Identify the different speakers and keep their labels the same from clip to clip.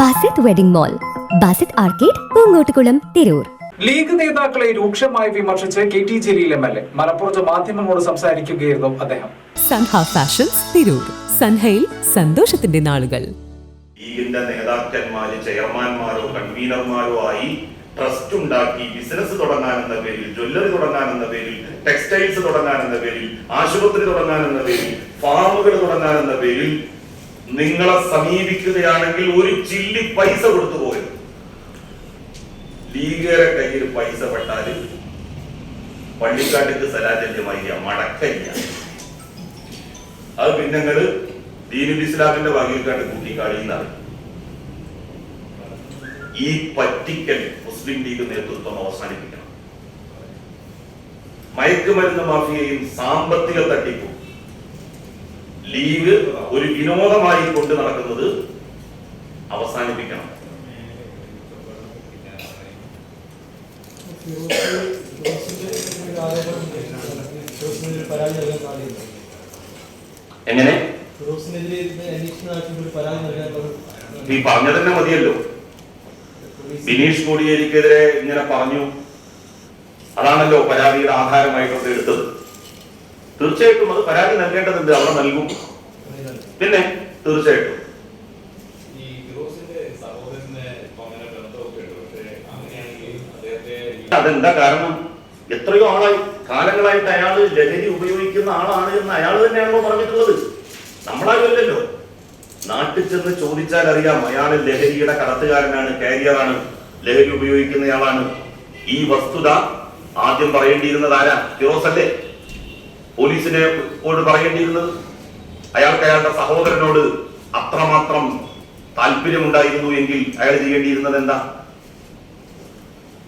Speaker 1: Basit wedding mall Basith arcade Poongottukulam Tirur
Speaker 2: League നേതാക്കളെ രൂക്ഷമായി വിമർശിച്ച് K T Jaleel M L A മലപ്പുറത്ത് മാധ്യമങ്ങളോട് സംസാരിക്കുകയായിരുന്നു അദ്ദേഹം
Speaker 1: സൻഹ ഫാഷൻസ് തിരൂർ സൻഹയിൽ സന്തോഷത്തിന്റെ നാളുകൾ
Speaker 3: ലീഗിന്റെ നേതാക്കന്മാര് ചെയർമാൻമാരോ കൺവീനർമാരോ ആയി ട്രസ്റ്റ് ഉണ്ടാക്കി ബിസിനസ് തുടങ്ങാനെന്ന പേരിൽ ജ്വല്ലറി തുടങ്ങാനെന്ന പേരിൽ ടെക്സ്റ്റൈൽസ് തുടങ്ങാനെന്ന പേരിൽ ആശുപത്രി തുടങ്ങാനെന്ന പേരിൽ ഫാമുകൾ തുടങ്ങാനെന്ന പേരിൽ നിങ്ങളെ സമീപിക്കുകയാണെങ്കിൽ ഒരു ചില്ലി പൈസ കൊടുത്തു പോയി ലീഗേറെ കയ്യിൽ പൈസ പെട്ടാൽ പള്ളിക്കാട്ടിക്ക് സലാജല്യമായി മടക്കില്ല അത് പിന്നെ നിങ്ങൾ ദീനുൽ ഇസ്ലാമിന്റെ വകീൽക്കാട്ട് കൂട്ടിക്കാളിയെന്നാണ് ഈ പറ്റിക്കൽ മുസ്ലിം ലീഗ് നേതൃത്വം അവസാനിപ്പിക്കണം മയക്കുമരുന്ന് മാഫിയയും സാമ്പത്തിക തട്ടിപ്പും ലീഗ് ഒരു വിനോദമായി കൊണ്ട് നടക്കുന്നത് അവസാനിപ്പിക്കണം എങ്ങനെ നീ പറഞ്ഞു തന്നെ മതിയല്ലോ ബിനീഷ് കോടിയേരിക്കെതിരെ ഇങ്ങനെ പറഞ്ഞു അതാണല്ലോ പരാതിയുടെ ആധാരമായിട്ടൊക്കെ എടുത്തത് തീർച്ചയായിട്ടും അത് പരാതി നൽകേണ്ടതുണ്ട് അവിടെ നൽകും പിന്നെ തീർച്ചയായിട്ടും അതെന്താ കാരണം എത്രയോ ആളായി കാലങ്ങളായിട്ട് അയാൾ ലഹരി ഉപയോഗിക്കുന്ന ആളാണ് എന്ന് അയാൾ തന്നെയാണല്ലോ പറഞ്ഞിട്ടുള്ളത് നമ്മളാരുമല്ലല്ലോ നാട്ടിൽ ചെന്ന് ചോദിച്ചാൽ അറിയാം അയാൾ ലഹരിയുടെ കടത്തുകാരനാണ് കാരിയറാണ് ലഹരി ഉപയോഗിക്കുന്നയാളാണ് ഈ വസ്തുത ആദ്യം പറയേണ്ടിയിരുന്നതാരാ ആരാ ഫിറോസ് അല്ലേ പോലീസിനെ പോലും പറയേണ്ടിയിരുന്നത് അയാൾക്ക് അയാളുടെ സഹോദരനോട് അത്രമാത്രം താല്പര്യമുണ്ടായിരുന്നു എങ്കിൽ അയാൾ ചെയ്യേണ്ടിയിരുന്നത് എന്താ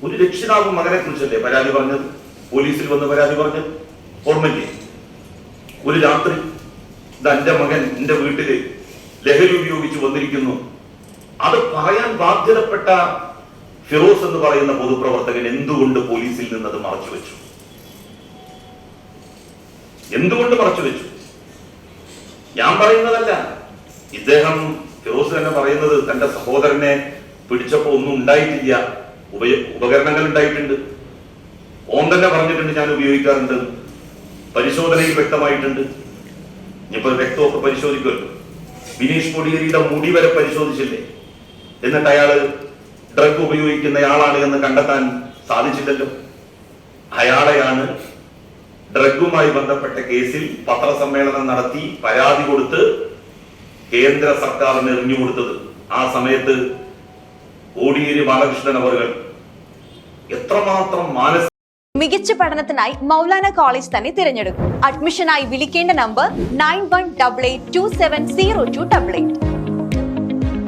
Speaker 3: ഒരു രക്ഷിതാവ് മകനെ കുറിച്ചല്ലേ പരാതി പറഞ്ഞത് പോലീസിൽ വന്ന് പരാതി പറഞ്ഞത് ഓർമ്മയ്ക്ക് ഒരു രാത്രി എന്റെ മകൻ എന്റെ വീട്ടില് ലഹരി ഉപയോഗിച്ച് വന്നിരിക്കുന്നു അത് പറയാൻ ബാധ്യതപ്പെട്ട ഫിറോസ് എന്ന് പറയുന്ന പൊതുപ്രവർത്തകൻ എന്തുകൊണ്ട് പോലീസിൽ നിന്നത് മറച്ചു വെച്ചു എന്തുകൊണ്ട് മറച്ചു വെച്ചു ഞാൻ പറയുന്നതല്ല ഇദ്ദേഹം ഫിറോസ് തന്നെ പറയുന്നത് തന്റെ സഹോദരനെ പിടിച്ചപ്പോ ഒന്നും ഉണ്ടായിട്ടില്ല ഉപയ ഉപകരണങ്ങൾ ഉണ്ടായിട്ടുണ്ട് ഓം തന്നെ പറഞ്ഞിട്ടുണ്ട് ഞാൻ ഉപയോഗിക്കാറുണ്ട് പരിശോധനയിൽ വ്യക്തമായിട്ടുണ്ട് ഇനിയിപ്പോ രക്തമൊക്കെ പരിശോധിക്കുമല്ലോ ബിനീഷ് കൊടിയേരിയുടെ മുടി വരെ പരിശോധിച്ചില്ലേ എന്നിട്ട് അയാള് ഡ്രഗ് ഉപയോഗിക്കുന്നയാളാണ് എന്ന് കണ്ടെത്താൻ സാധിച്ചില്ലല്ലോ അയാളെയാണ് ഡ്രഗുമായി ബന്ധപ്പെട്ട കേസിൽ പത്രസമ്മേളനം നടത്തി പരാതി കൊടുത്ത് കേന്ദ്ര സർക്കാരിന് എറിഞ്ഞു കൊടുത്തത് ആ സമയത്ത് കോടിയേരി ബാലകൃഷ്ണൻ അവർ എത്രമാത്രം മാനസിക മികച്ച പഠനത്തിനായി മൗലാന കോളേജ് തന്നെ തിരഞ്ഞെടുക്കും അഡ്മിഷനായി വിളിക്കേണ്ട number nine one double eight two seven zero two double eight